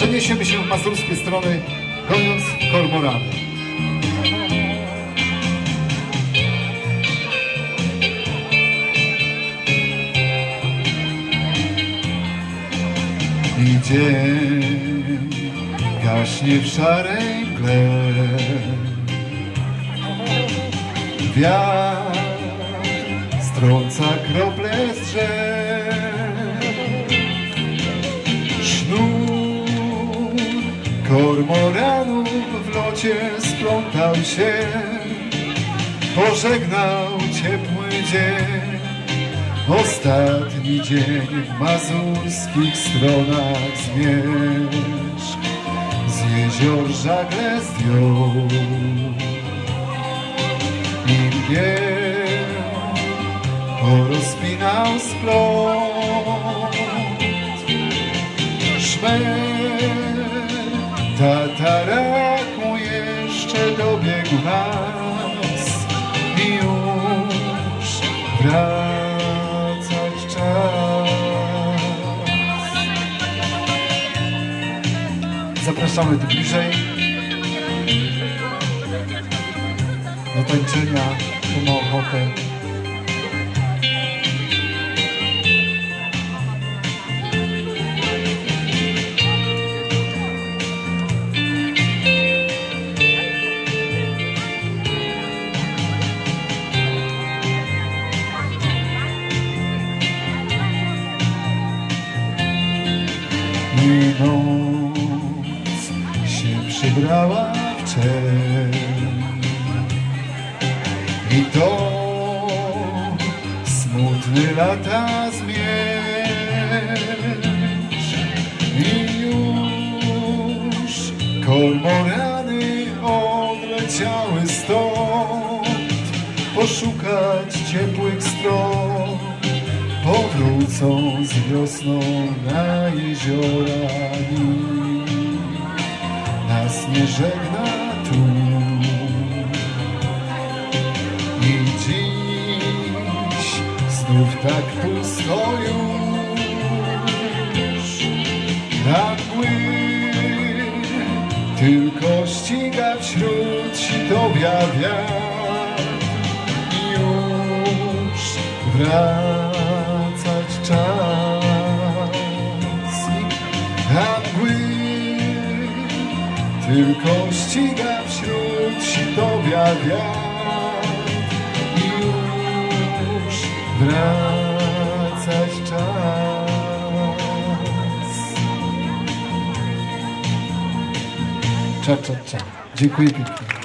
przeniesiemy się w mazurskie strony, goniąc kormorany. I dzień gaśnie w szarej mgle. Wiatr strąca krople z drzew. Kormoranów w locie splątał się. Pożegnał ciepły dzień. Ostatni dzień w mazurskich stronach zmierzch z jezior żagle zdjął i mgieł porozpinał splot szmer dobiegł nas i już wracać czas. Zapraszamy tu bliżej do tańczenia, kto ma ochotę. I noc się przybrała w czerń. I to smutny lata zmierz. I już kormorany odleciały stąd Poszukać ciepłych stron powrócą z wiosną na jeziora nas nie żegna tu. I dziś znów tak pusto już. Na mgły tylko ściga wśród sitowia wiatr. I już wracać tylko ściga wśród sitowia wiatr i już wracać czas. Cza, cza, cza. Dziękuję pięknie.